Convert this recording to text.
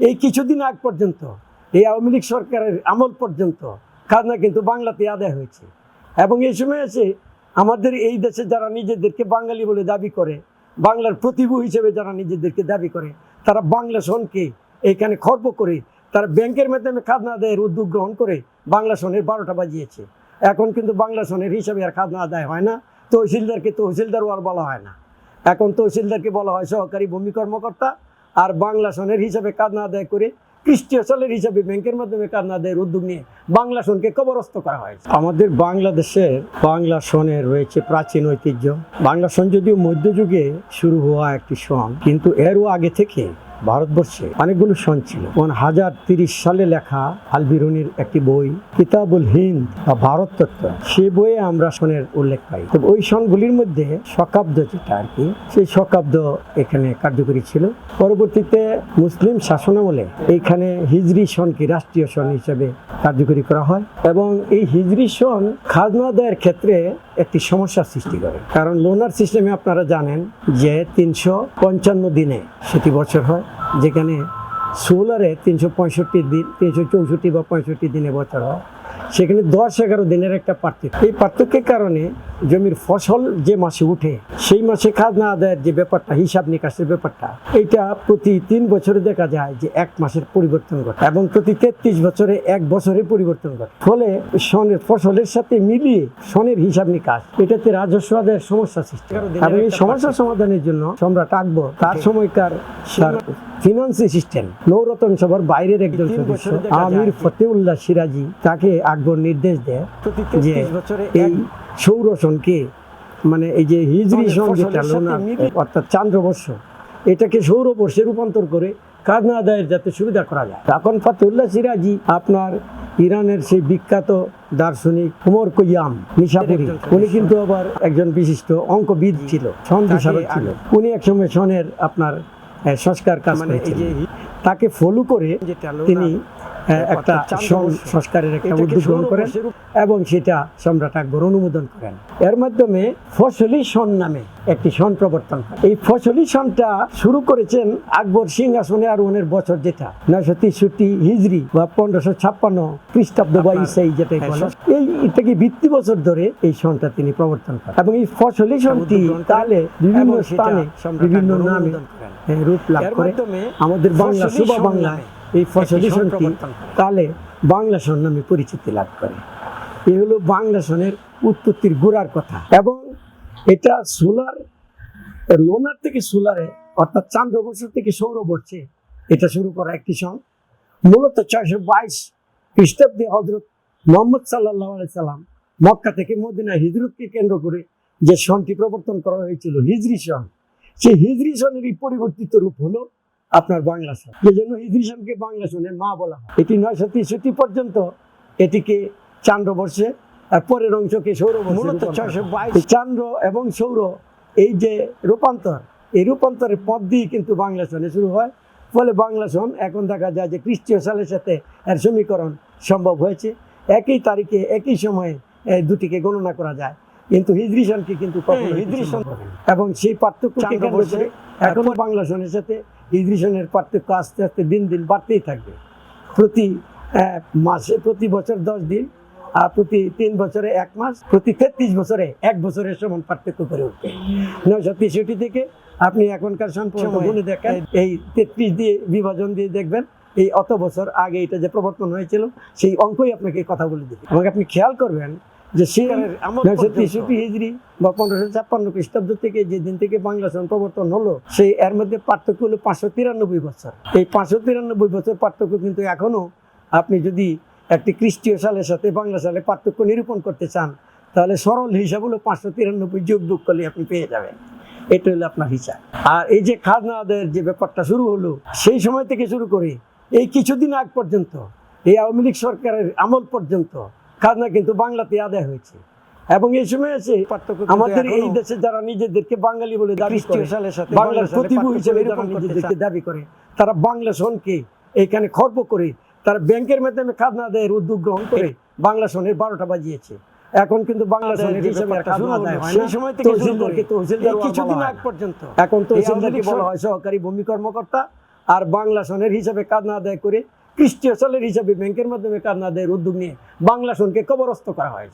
এই কিছুদিন আগ পর্যন্ত, এই আওয়ামী লীগ সরকারের আমল পর্যন্ত খাজনা কিন্তু বাংলাতে আদায় হয়েছে। এবং এই সময় এসে আমাদের এই দেশে যারা নিজেদেরকে বাঙালি বলে দাবি করে, বাংলার প্রতিভু হিসেবে যারা নিজেদেরকে দাবি করে, তারা বাংলা সনকে এখানে খর্ব করে, তারা ব্যাংকের মাধ্যমে খাজনা আদায়ের উদ্যোগ গ্রহণ করে বাংলা সনের বারোটা বাজিয়েছে। এখন কিন্তু বাংলা সনের হিসাবে আর খাজনা আদায় হয় না, তহসিলদারকে তহসিলদারও আর বলা হয় না। এখন তহসিলদারকে বলা হয় সহকারী ভূমি কর্মকর্তা আর বাংলা সনের হিসাবে কাজ না আদায় করে খ্রিস্টীয় সালের হিসাবে ব্যাংকের মাধ্যমে কাজ না আদায়ের উদ্যোগ নিয়ে বাংলা সনকে কবরস্থ করা হয়েছে। আমাদের বাংলাদেশের বাংলা সনের রয়েছে প্রাচীন ঐতিহ্য। বাংলা সন যদিও মধ্যযুগে শুরু হওয়া একটি সন, কিন্তু এরও আগে থেকে ভারতবর্ষে অনেকগুলো সন ছিল। কোন হাজার তিরিশ সালে লেখা আলবিরুনির একটি বই, কিতাবুল হিন্দ বা ভারত তত্ত্ব। সে বইয়ে আমরা সনের উল্লেখ পাই। তো ওই সনগুলির মধ্যে শকাব্দ যেটা আর কি, সেই শকাব্দ এখানে কার্যকরী ছিল। পরবর্তীতে মুসলিম শাসনামলে এইখানে হিজরি সনকে রাষ্ট্রীয় সন হিসেবে কার্যকরী করা হয় এবং এই হিজরি সন খাজনা আদায়ের ক্ষেত্রে একটি সমস্যার সৃষ্টি করে। কারণ লোনার সিস্টেমে আপনারা জানেন যে তিনশো পঞ্চান্ন দিনে সেটি বছর হয়। যেখানে সোলারে তিনশো পঁয়ষট্টি দিন তিনশো চৌষট্টি বা পঁয়ষট্টি দিনে বছর হয়। সেখানে দশ এগারো দিনের একটা পার্থক্য। এই পার্থক্যের কারণে জমির ফসল যে মাসে উঠে সেই মাসে খাজনা আদায়ের যে ব্যাপারটা হিসাব নিকাশের ব্যাপারটা এইটা প্রতি তিন বছরে দেখা যায় যে এক মাসের পরিবর্তন ঘটে এবং প্রতি তেত্রিশ বছরে এক বছরে পরিবর্তন ঘটে। ফলে সনের ফসলের সাথে মিলিয়ে সনের হিসাব নিকাশ এটাতে রাজস্ব আদায়ের সমস্যা সৃষ্টি এবং এই সমস্যা সমাধানের জন্য সম্রাট আকবর তার সময়কার ফিনান্সি সিস্টেম নৌরতন সভার বাইরের একজন সদস্য আমির ফতেউল্লাহ সিরাজি তাকে আকবর নির্দেশ দেয় যে এই সৌরসনকে মানে এই যে হিজরি সন যেটা লোনা অর্থাৎ চান্দ্রবর্ষ এটাকে সৌরবর্ষে রূপান্তর করে খাজনা আদায়ের যাতে সুবিধা করা যায়। তখন ফতেউল্লাহ সিরাজি আপনার ইরানের সেই বিখ্যাত দার্শনিক উমর কইয়াম নিশাপুরি উনি কিন্তু আবার একজন বিশিষ্ট অঙ্কবিদ ছিল সন হিসাবে ছিল। উনি একসময় সনের আপনার সংস্কার কাজ করেছিলেন। তাকে ফলো করে তিনি একটা সন সংস্কারের একটা উদ্যোগ গ্রহণ করেন এবং সেটা সম্রাট আকবর অনুমোদন করেন। এর মাধ্যমে ফসলি সন নামে একটি সন প্রবর্তন করেন এই ফসলি সনটা শুরু করেছেন আকবর সিংহাসনে আরোহণের বছর যেটা নয়শো তেষট্টি হিজড়ি বা পনেরোশো ছাপ্পান্ন খ্রিস্টাব্দ বা ইসাই যেটাই বলে এই থেকে ভিত্তি বছর ধরে এই সনটা তিনি প্রবর্তন করেন। এবং এই ফসলি সনটি তাহলে বিভিন্ন স্থানে বিভিন্ন নামে রূপ লাভ করে। আমাদের বাংলা শুভ বাংলা এই ফসলি সনটি তাহলে বাংলা সন নামে পরিচিতি লাভ করে। এ হলো বাংলা সনের উৎপত্তির গোড়ার কথা এবং এটা সোলার লোনার থেকে সোলারে অর্থাৎ চান্দ্রবর্ষ থেকে সৌরবর্ষে এটা শুরু করা একটি সন মূলত ছয়শো বাইশ খ্রিস্টাব্দে হজরত মোহাম্মদ সাল্লাহ সাল্লাম মক্কা থেকে মদিনা হিজরতকে কেন্দ্র করে যে সনটি প্রবর্তন করা হয়েছিল হিজরি সন সেই হিজরি সনেরই পরিবর্তিত রূপ হলো আপনার বাংলা সন এই জন্য হিজরি সনকে বাংলা সনের মা বলা হয়। এটি নয়শো তেষট্টি পর্যন্ত এটিকে চান্দ্রবর্ষে আর পরের অংশকে সৌর মূলত ছয়শো বাইশ চান্দ্র এবং সৌর এই যে রূপান্তর এই রূপান্তরের পথ দিয়ে কিন্তু বাংলা সনে শুরু হয়। ফলে বাংলা সন এখন দেখা যায় যে খ্রিস্টীয় সালের সাথে এর সমীকরণ সম্ভব হয়েছে। একই তারিখে একই সময়ে এই দুটিকে গণনা করা যায়। কিন্তু হিজরি সনকে কিন্তু কখনো হিজরি সন এবং সেই পার্থক্য এখনও বাংলা সনের সাথে সনের পার্থক্য আস্তে আস্তে দিন দিন বাড়তেই থাকবে। প্রতি মাসে প্রতি বছর দশ দিন আর প্রতি তিন বছরে এক মাস প্রতি তেত্রিশ বছরে এক বছরের সমান পার্থক্য করে উঠবে। নয়শো তেষট্টি থেকে আপনি এখনকার সম্পূর্ণ দেখেন এই তেত্রিশ দিয়ে বিভাজন দিয়ে দেখবেন এই অত বছর আগে এটা যে প্রবর্তন হয়েছিল সেই অঙ্কই আপনাকে কথা বলে দেবে। আমাকে আপনি খেয়াল করবেন যে সেই নয়শো তেষট্টি হিজড়ি বা পনেরোশো ছাপ্পান্ন খ্রিস্টাব্দ থেকে যে দিন থেকে বাংলা সন প্রবর্তন হলো সেই এর মধ্যে পার্থক্য হলো পাঁচশো তিরানব্বই বছর। এই পাঁচশো তিরানব্বই বছর পার্থক্য কিন্তু এখনও আপনি যদি একটি খ্রিস্টীয় সালের সাথে বাংলা সালে পার্থক্য নিরূপণ করতে চান তাহলে সরল হিসাব হলো পাঁচশো তিরানব্বই যোগ যোগ করলে আপনি পেয়ে যাবেন। এটা হলো আপনার হিসাব। আর এই যে খাজনা আদায়ের যে ব্যাপারটা শুরু হলো সেই সময় থেকে শুরু করে এই কিছুদিন আগ পর্যন্ত এই আওয়ামী লীগ সরকারের আমল পর্যন্ত খাজনা কিন্তু বাংলাতে আদায় হয়েছে। এবং এই সময় এসে আমাদের এই দেশে যারা নিজেদেরকে বাঙালি বলে দাবি করে বাংলার প্রতিভু হিসেবে যারা নিজেদেরকে দাবি করে তারা বাংলা সনকে এখানে খর্ব করে তারা ব্যাংকের মাধ্যমে খাজনা আদায়ের উদ্যোগ গ্রহণ করে বাংলা সনের বারোটা বাজিয়েছে। এখন কিন্তু বাংলা সনের হিসাবে খাজনা সেই সময় থেকে তহসিলদার কিছুদিন আগ পর্যন্ত। এখন তহসিলদারকে বলা হয় সহকারী ভূমি কর্মকর্তা আর বাংলা সনের হিসাবে কাজ না আদায় করে খ্রিস্টীয় সালের হিসাবে ব্যাংকের মাধ্যমে কান্নাদের উদ্যোগ নিয়ে বাংলা সনকে কবরস্থ করা হয়েছে।